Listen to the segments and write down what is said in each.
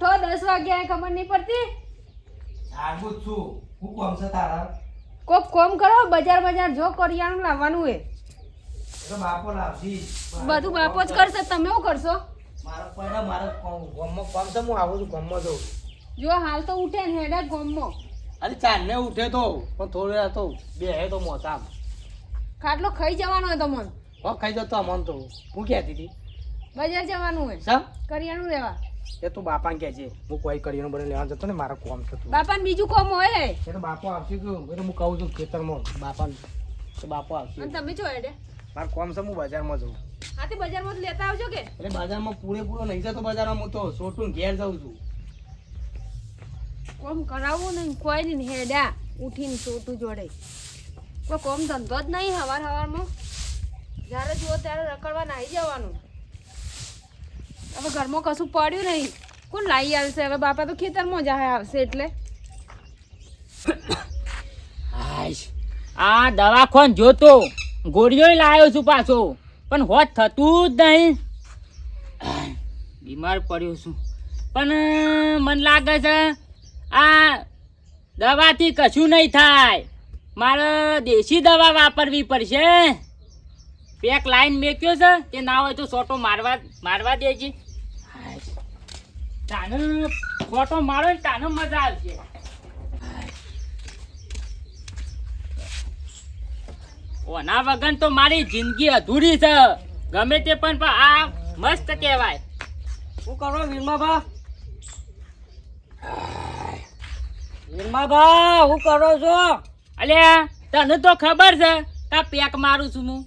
ઉઠો દસ વાગ્યા ખબર નહીં પડતી? જાગું છું. હું કોમ છે તારા? કોક કોમ કરો બજાર બજાર જો કરિયાણું લાવવાનું હોય. તો બાપો લાવશી બધું બાપો જ કરશે તમે શું કરશો? મારો પડે મારો કોમ ગોમમાં કોમ છે હું આવું છું ગોમમાં જઉં. જો હાલ તો ઉઠે ને હેડે ગોમમાં. અરે ચાંદને ઉઠે તો પણ થોડે તો બે હે તો મોસામ ખાટલો ખાઈ જવાનો હોય તમને. હો ખાઈ જતો મન તો. હું કહેતી હતી બજાર જવાનું હોય. સમ કરિયાણું લેવા. એ તું બાપાને કે છે હું કોઈ કરીને બને લેવા જતો ને મારા કોમ છે બાપા બાપાને બીજું કોમ હોય હે? એ તો બાપો આવશે કે એટલે હું કહું છું ખેતરમાં બાપાને. તો બાપો આવશે. અને તમે જો એડે માર કોમ છે હું બજારમાં જઉં. હા તે બજારમાં જ લેતા આવજો કે? એટલે બજારમાં પૂરેપૂરો નહીં જતો બજારમાં હું તો સોટું ઘેર જાઉં છું. કોમ કરાવવું ને કોઈ નહીં હેડા ઉઠીને છોટું જોડે. કોઈ કોમ ધંધો જ નહીં હવાર હવારમાં. જ્યારે જુઓ ત્યારે રખડવા નાહી જવાનું. હવે ઘરમાં કશું પડ્યું નહીં. કોણ લાવી આવશે હવે બાપા તો ખેતરમાં જાય આવશે એટલે. આ દવાખોન જોતો ગોળીઓ લાવ્યો છું પાછો, પણ હોત થતું જ નહીં. બીમાર પડ્યો છું. પણ મને લાગે છે, આ દવાથી કશું નહીં થાય. મારે દેશી દવા વાપરવી પડશે. પેક લાઈન મેક્યો છે તે ના હોય તો સોટો મારવા મારવા દેજે. તાને સોટો મારો તાને મજા આવશે. ઓના વગર તો મારી જિંદગી અધૂરી છે. ગમે તે પણ પણ આ મસ્ત કહેવાય. શું કરો વીરમાભા? વીરમાભા હું કરો છો? અલ્યા તને તો ખબર છે કા પેક મારું છું હું.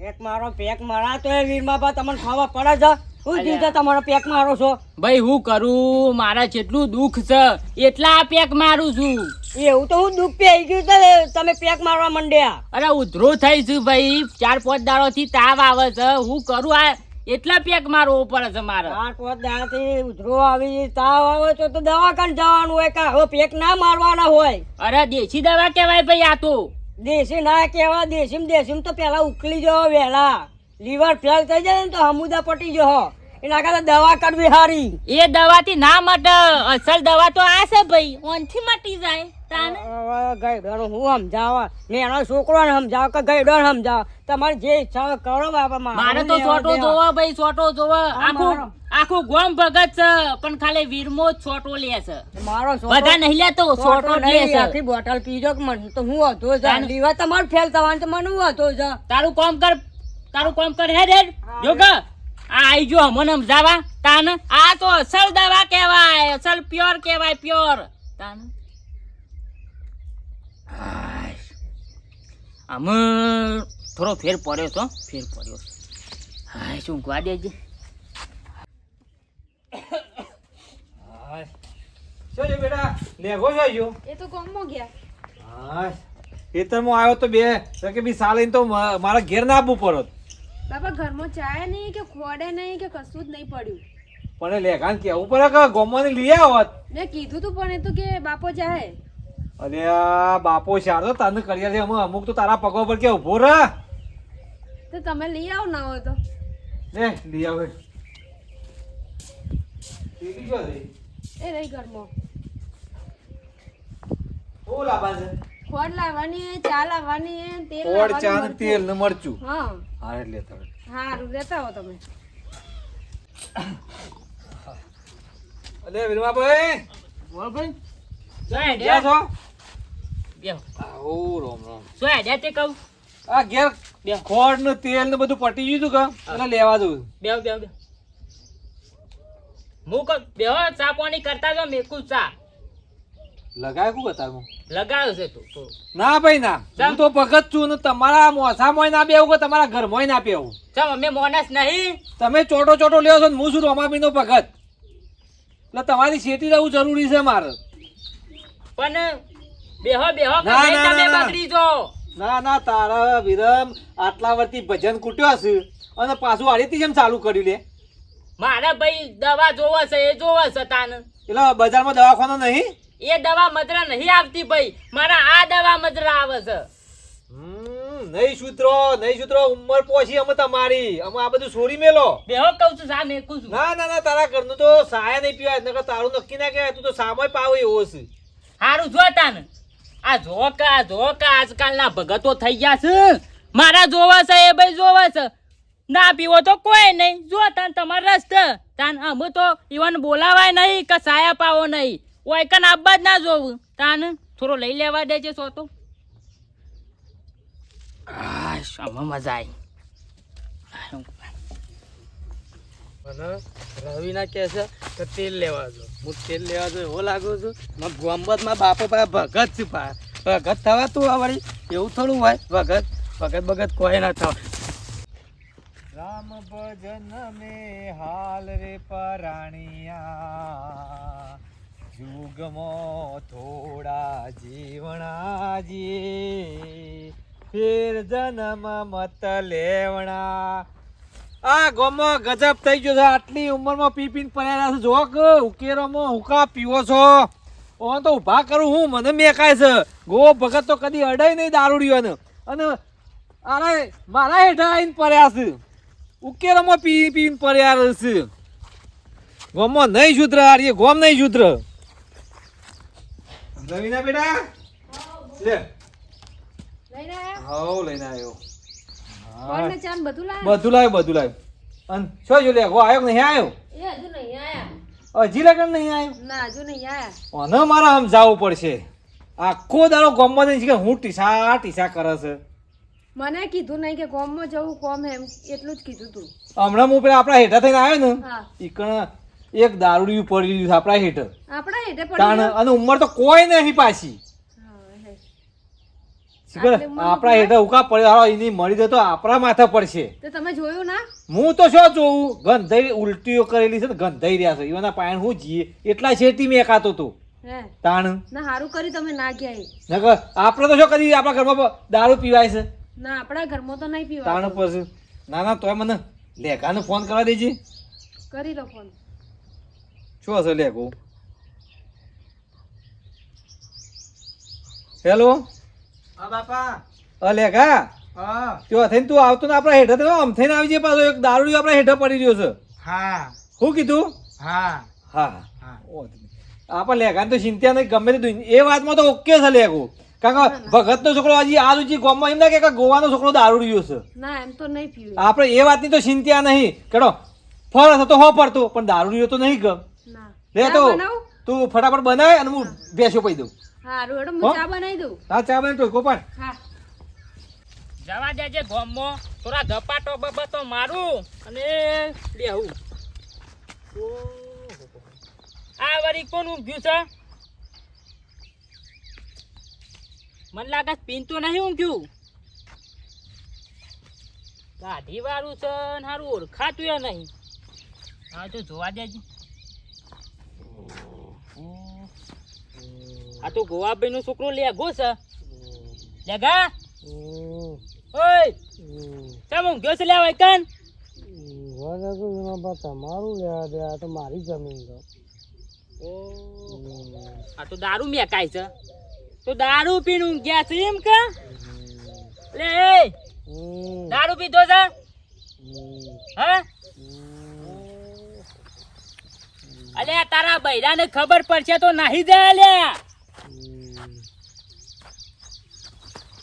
પેક મારો પેક મારા તો એ વીરમાભા તમને ખાવા પડે છે. હું દીધે તમારો પેક મારો છો. ભાઈ હું કરું? મારા જેટલું દુઃખ છે એટલા પેક મારું છું. એવું તો હું દુઃખ પી ગયું છે તમે પેક મારવા માંડ્યા. અરે ઉધરો થઈ છું ભાઈ. ચાર પાંચ દાડો થી તાવ આવે છે. હું કરું આ? એટલા પેક મારવો પડે છે મારે. આઠ પાંચ દાડાથી ઉધરો આવી તાવ આવે છે તો દવાખાને જવાનું હોય કે હવે પેક ના મારવાના હોય? અરે દેશી દવા કહેવાય ભાઈ આ તો. દેશી ના કહેવા દેશીમ દેશીમ તો પેલા ઉકલી જવો વહેલા. લીવર ફેલ થઈ જાય ને તો હમુદા પટી જવો એના કરતા દવા કરવી હારી એ દવાથી ના મટે. અસલ દવા તો આ છે ભાઈ. ઓનથી મટી જાય. તાને? હું સમજાવવા ને એનો છોકરોને સમજાવ કે ગઈડોને સમજાવ? તમારે જે ઈચ્છા કરો બાપા મારે તો છોટો જોવો ભાઈ છોટો જોવો. આખું આખું ગોમ ભગત છે પણ ખાલી વીરમો છોટો લે છે. મારો બધા નહીં લેતો છોટો લે છે. આખી બોટલ પીજો કે મને તો હું હતો જા. લીવર તમારું ફેલ થવાનું તો મને હું હતો જા. તારું કામ કર તારું કામ કર હેડ હેડ જો કે આ આઈ જો મને સમજાવા તાન આ તો અસલ દવા કહેવાય અસલ પ્યોર કહેવાય પ્યોર. તાન. આય. આમ થોડો ફેર પડ્યો છો ફેર પડ્યો. હાય શું ગવા દેજે છે બેટા? લેગો છો જો એ તો ગોમમાં ગયા. હા ખેતરમાં આવ્યો તો બે. કે બી સાલીને તો મારા ઘેર ના આપવું પડત. બાપા ઘરમાં ચાય નહીં કે ખોડે નહીં કે કશું જ નહીં પડ્યું. પણ લેખાન કેવું પડે કે ગોમવાની લઈ આવત મેં કીધું તું પણ એ તો કે બાપો જાય. અરે બાપો શારદો તને કર્યા છે અમે અમુક તો તારા પગો પર કે ઊભો રહે? તો તમે લઈ આવો ના હોય તો. ને લઈ આવે? એ રહી ઘરમાં. ઓલા છે ખોડ લાવવાની ચા લાવવાની તેલ ચા ને તેલ ને મરચું. હા. હા એટલે લેતા હોય. લેતા હો તમે. અલે વિરમાભાઈ. બોલ ભાઈ શું હેડ્યા છો? બેહો. આવો રોમ રોમ. શું હેડ્યા તે કહું? આ ઘેર બે ખોળ ને તેલ ને બધું પટી ગયું તું કે? એટલે લેવા દઉં. બે બે બેહો. હું કહું બેહો ચા પાણી કરતા જાઓ મેકું ચા. લગાય કુ કતારમાં છે તું ના ભાઈ ના. ચમ? હું તો ભગત છું ને તમારા મોસામાં ના બેવું કે તમારા ઘરમાં ના બેવું ચાલ અમે મોનસ નહીં. તમે ચોટો ચોટો લ્યો છો ને હું છું રોમાબી નો ભગત. એટલે તમારી શેતી રહેવું જરૂરી છે મારે. પણ બેહો બેહો તમે. બગડી જો. ના ના તારા વિરમ આટલા વર્ષથી ભજન કૂટ્યો હશે અને પાછું આડીથી જેમ ચાલુ કર્યું લે. મારે ભાઈ દવા જોવે છે એ જોવે છે તાને. એટલે બજારમાં દવાખાનો નહીં? એ દવા મજરા નહીં આવતી ભાઈ. મારા આ દવા મજરા આવે છે. હમ, નહીં સૂત્રો નહીં સૂત્રો ઉંમર પહોંચી અમે તમારી. અમે આ બધું છોડી મેલો. બેહો કહું છું સા મેકું છું. ના ના ના તારા ઘરનું તો સાયા નહીં પીવાય નકર તારું નક્કી ના કહેવાય તું તો સામય પાવ એવો છે. હારું જોતા ને આ જો કે આ જો કે આજકાલના ભગતો થઈ ગયા છે. મારા જોવા છે એ ભાઈ જોવા છે. ના પીવો તો કોઈ નહીં. જો તાન તમારા રસ્તે. તાન અમે તો ઈવન બોલાવાય નહીં કે સાયા પાવો નહીં. ઓય કન આબા જ ના જોવું. તાન થોડો લઈ લેવા દેજે સો તો આ આમાં મજા આવી મને રવિના કહે છે કે તેલ લેવા જો. હું તેલ લેવા જો એવો લાગુ છું. ગોમબતમાં બાપો પાસે ભગત છે પા. ભગત થવા તું આ વળી? એવું થોડું હોય? ભગત? ભગત ભગત કોઈ ના થવા. રામ ભજન મે હાલ રે પરાણિયા. જુગમો થોડા જીવણાજી, ફેર જન્મ મત લેવણા. આ ગોમો ગજબ થઈ ગયો છે. આટલી ઉંમરમાં પી પીને પડ્યા છે. જો કે ઉકેરોમાં હુકા પીવો છો. ઓન તો ઊભા કરું હું. મને મેકાય છે. ગો ભગત તો કદી અડાય નહીં દારૂડ્યો અને અરે મારા હેઠા આવીને પડ્યા છે. ઉકેરોમાં પી પીને પડ્યા છે. ગોમમાં નહીં સુધર આર્ય ગોમ નહીં સુધર રવિના બેટા. લે. લઈને હાઉ લઈને આવ્યો બધું લાયા બધું લાવ્યો બધું લાવ્યો. અને શું જો લે ગો આવ્યો કે નહીં આવ્યો એ હજુ નહીં આયા. હજી લગન નહીં આવ્યો ના હજુ નહીં આયા. અને મારે આમ જવું પડશે. આખો દાડો ગોમમાં જઈને કે હું ટીસા ટીસા કરે છે. મને કીધું નહીં કે ગોમમાં જવું કોમ એમ એટલું જ કીધું તું. હમણાં હું પેલા આપણા હેઠા થઈને આવ્યો ને ઈકણ એક દારૂડિયું પડી રહ્યું છે આપણા હેઠળ. આપણા હેઠે પડી અને ઉંમર તો કોઈ નહીં પાછી. આપણા હેઠે ઉકા પડ્યો એની મળી તો આપણા માથે પડશે. તો તમે જોયું ના? હું તો શું જોઉં? ગંધાઈ ઉલટીઓ કરેલી છે ગંધાઈ રહ્યા છે. એના પાયણ હું જીએ. એટલા શેરથી મેં એકાતો તો તાણ. ના સારું કર્યું તમે ના ગયા. નકર આપણે તો શું કરી? આપણા ઘરમાં દારૂ પીવાય છે. ના આપણા ઘરમાં તો નહીં પીવાય તાણ પર ના ના તોય મને લેખાને ફોન કરવા દેજે. કરી લો ફોન. શું હશે લેખું હેલો હા બાપા. અ લેખા હા. થઈને તું આવતો ને આપણા હેઠળ તો આમ થઈને આવી જાય પાછો. એક દારૂ આપણા હેઠળ પડી રહ્યો છે. હા. શું કીધું? હા. હા. હા. આપણે લેખાને તો ચિંતા નહીં ગમે તે એ વાતમાં તો ઓકે છે લેખું કારણ કે ભગતનો છોકરો હજી આ હજી ગામમાં એમ ના કે ગોવાનો છોકરો દારૂ રહ્યો છે. ના એમ તો નહીં પીવે. આપણે એ વાતની તો ચિંતા નહીં. કેડો ફળ હતો હો પડતો પણ દારૂ રહ્યો તો નહીં ગમ. ના લે તો તું ફટાફટ બનાય અને હું બેસો પી દઉં. હું ચા બનાવી દઉં. હા ચા બનાવી ટોકો પણ. હા. જવા દેજે ગોમો થોડા ધપાટો બબતો મારું અને લેવું આ વળી કોનું ઊંઘ્યું છે? મને લાગે છે પીન તો નહીં ઊંઘ્યું. ગાઢી વાળું છે ને હારું ઓળખાતું નહીં. હા તો જોવા દેજે. આ તો ગોવાભાઈ નો છોકરો લેગો છે લેગા ઓય. કેમ ઊંઘ્યો છે લેવાય કન તમારું લેવા દે આ તો મારી જમીન તો. આ તો દારૂ મેકાય છે. તો દારૂ પીને ઊંઘ્યા છે એમ કે? લે એ. દારૂ પીધો છે? હા? અલે તારા બૈરાને ખબર પડશે તો નાહી જાય લે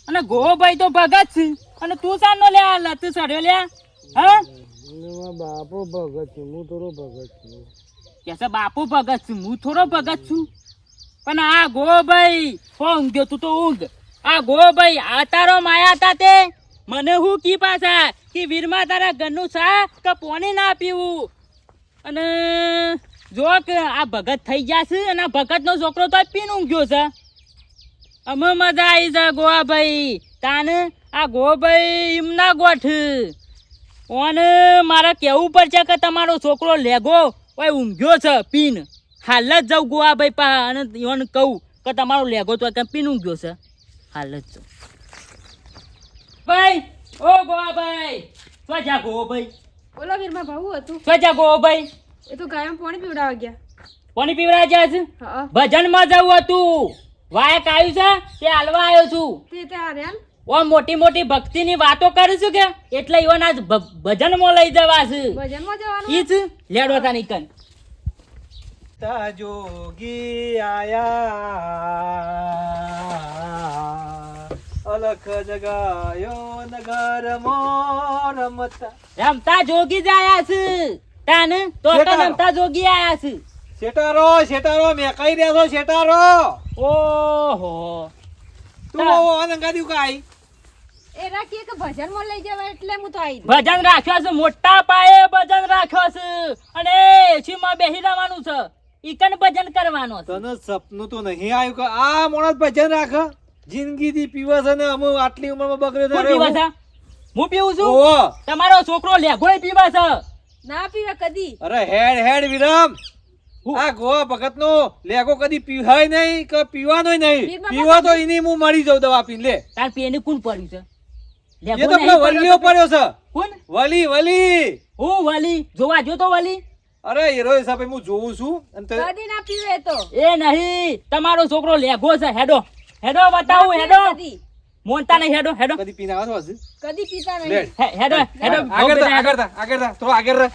અને ગો ભાઈ તો ભગત છે. અને તું સાનો લે આ લત સડ્યો લે. હા? બાપો ભગત છું હું થોડો ભગત છું. કે બાપો ભગત છું હું થોડો ભગત છું. પણ આ ગો ભાઈ હો ઊંઘ્યો તું તો ઊંઘ. આ ગો ભાઈ આ તારો માયા તા તે. મને હું કી પાછા? કે વીરમાં તારા ઘરનું સા કે પોણી ના પીવું? અને જો કે આ ભગત થઈ ગયા છે અને ભગતનો છોકરો તો પીન ઊંઘ્યો છે. અમે મજા આવી જા ગોવા ભાઈ. તાને આ ગો ભાઈ એમના ગોઠ. ઓને મારે કેવું પડશે કે તમારો છોકરો લેગો ઓય ઊંઘ્યો છે પીન. હાલ જ જાઉં ગોવા ભાઈ પા અને એને કહું કે તમારો લેગો તો કે પીન ઊંઘ્યો છે. હાલ જ જાઉં. ભાઈ ઓ ગોવા ભાઈ. સ્વજા ગો ભાઈ? બોલો વીરમાં ભાવું હતું. સ્વજા જા ગો ભાઈ? એ તો ગાયમ પાણી પીવડાવવા ગયા. પાણી પીવડા ગયા છે? ભજનમાં જવું હતું. વાયક આવ્યું છે? તે હાલવા આવ્યો છું. તે રહ્યા ઓ મોટી મોટી ભક્તિની વાતો કરીશું કે? એટલે ઈવન આજ ભજનમાં લઈ જવા છે. ભજનમાં જવાનું? ઈ છે? લેડો તા નીકન તા જોગી આયા. અલખ જગાયો નગર રમતા રમતા જોગી જ આયા છે. તાને? તો. રમતા જોગી આયા છે. શેટારો શેટારો મેં કહી રહ્યા છો શેટારો. ઓહો. તું અનંગાદી કાઈ? એ રાખીએ કે ભજનમાં લઈ જવા એટલે હું તો આવી ભજન રાખ્યો છે મોટા પાયે ભજન રાખ્યો છે. અને છીમાં બેસી રહેવાનું છે. ઈકન ભજન કરવાનો છે. તને સપનું તો નહીં આવ્યું કે આ મોણસ ભજન રાખ? જિંદગીથી પીવા છે ને અમે આટલી ઉંમરમાં બગડ્યો છે? હું પીવું છું. તમારો છોકરો લેઘોય પીવા છે. ના પીવે કદી. અરે હેડ હેડ વિરમ. આ ગોવા ભગત નો લેગો કદી પીવાય નહીં કે પીવાનો નહીં. પીવા તો એની હું મરી જાઉં દવા પીને લે. તાર પેને કોણ પડ્યું છે? એ તો પેલો વલીઓ પડ્યો છે. કોણ? વલી વલી. હું વલી? જોવા જો તો વલી. અરે હીરો હિસાબે હું જોઉં છું. અને કદી ના પીવે તો. એ નહીં. તમારો છોકરો લેગો છે. હેડો. હેડો બતાવું હેડો. મોનતા નહીં હેડો હેડો. કદી પીના આવો છો હજી? કદી પીતા નહીં. હેડો. હેડો. આગળ. આગળ આગળ તો. આગળ રહે.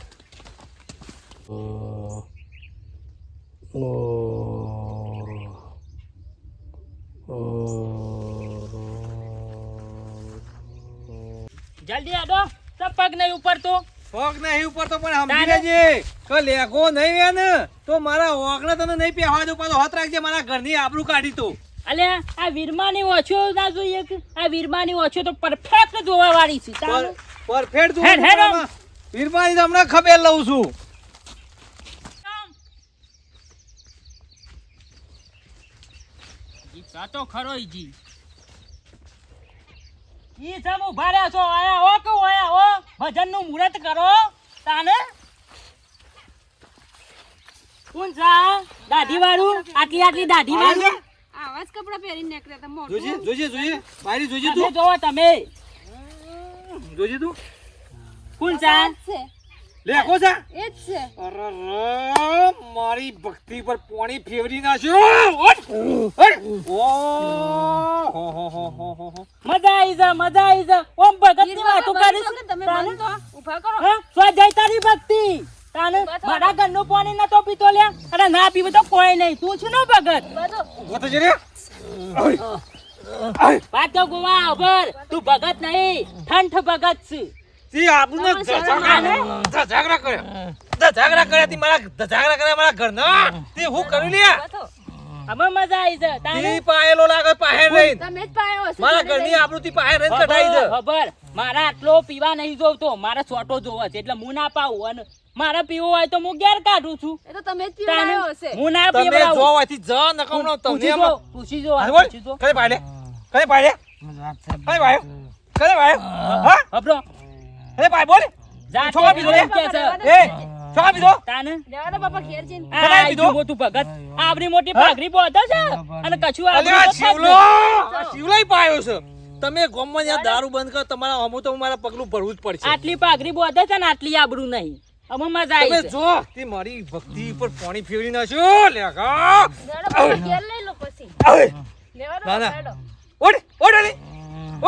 જલ્દી આડો. તો પગ નહીં ઉપર તો પગ નહીં ઉપર તો પણ સમજી કે લેગો નહીં હે ને તો મારા ઓગણા તને નહીં પહેવા દઉં પાછો હાથ રાખજે મારા ઘરની આબરૂ કાઢી તો. અલે આ વીરમાની ઓછો ના જોઈએ કે? આ વીરમાની ઓછો તો પરફેક્ટ જોવા વાળી છે. પરફેક્ટ હેડ. વીરમાની તો હમણાં ખબર લઉં છું ઈ સાચો ખરો જી. ઈ સમ ઊભા રહ્યા છો આયા હો કે આયા હો? ભજનનું મુહૂર્ત કરો તાને. કોણ સા દાઢી વાળું આટલી આટલી દાઢી વાળું આવાજ કપડા પહેરીને નીકળ્યા હતા મોટું. જોજે જોજે જોજે. બારી જોજે તમે તું જોવો તમે. જોજે તું. કોણ સા છે. લેખો છે એ જ છે અરે રે, મારી ભક્તિ પર પોણી ફેવરી નાખ્યો. ઓ, હો, હો, હો, હો, હો, હો. મજા આવી જા મજા આવી જા ઓમ ભગતની વાતો કરીશ તમે તાને? તો ઊભા કરો હા? સ્વ જય તારી ભક્તિ તાને મારા ઘરનું પાણી નતો પીતો લ્યા અરે ના પીવે તો કોઈ નહીં તું છું ને ભગત બધું ઊભો થજે રે. ઓય. ઓય. પાછો ગોવા અભર તું ભગત નહીં ઠંઠ ભગત છે તે આપણને ધજાગરા- ધજાગરા ધજાગરા કર્યા તે મારા ધજાગરા કર્યા મારા ઘરના. તે હું કર્યું લ્યા? અમે મજા આવી છે તાને તે પાયેલો લાગે પાહે રહીને. તમે જ પાયો મારા ઘરની લઈ. આબરૂથી પાહે રહીને કઢાઈ છે. ખબર ખબર. મારા આટલો પીવા નહીં જોવતો મારા છોટો જોવો છે એટલે હું ના પાવું અને મારે પીવો હોય તો હું ગેર કાઢું છું એ તો તમે જ પીવડાયો હશે હું ના તમે જો પીવડાવું જ નકમણો તમને પૂછી જો પૂછી જો હા, બોલ. પૂછી જો કઈ પાડે? કઈ પાડે? કઈ પાડે? કઈ પાડે? હા? હબરો અરે ભાઈ બોલ. જાતે છોકરા પીધો રે? કે છે. એ છોકરા પીધો? તાને. લેવા દે બાપા ઘેર જઈને. આ? જુઓ તું ભગત. આપની મોટી ભાગરી બોધો છે. અને કશું આ છે જ શિવલો શિવલાઈ પાયો છે. તમે ગોમમાં જ્યાં દારૂ બંધ કરો તમારા અમુ તો મારા પગલું ભરવું જ પડશે. આટલી પાઘરી બોધે છે ને આટલી આબરૂ નહીં. અમે મજા તમે આવી છે. જો તે મારી ભક્તિ ઉપર પાણી ફેરવી નાખ્યો. લેખા લેવા ઘેર લઈ લો પછી. લેવા દો ના, ના. લેવા દો. ઓડ ઓડ અલી.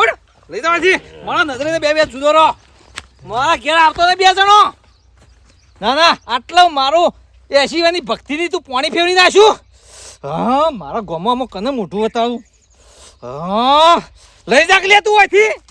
ઓડ. લઈ જવા મારા નજરે બે બે જુદો રહો. મારા ઘેર આવતો ને બે જણો. ના ના. આટલો મારો એસીવાની ભક્તિની તું પાણી ફેરવી નાખ્યું? હા મારા ગોમાં કને મોઢું બતાવું હા. લઈ જા લે તું અહીંથી.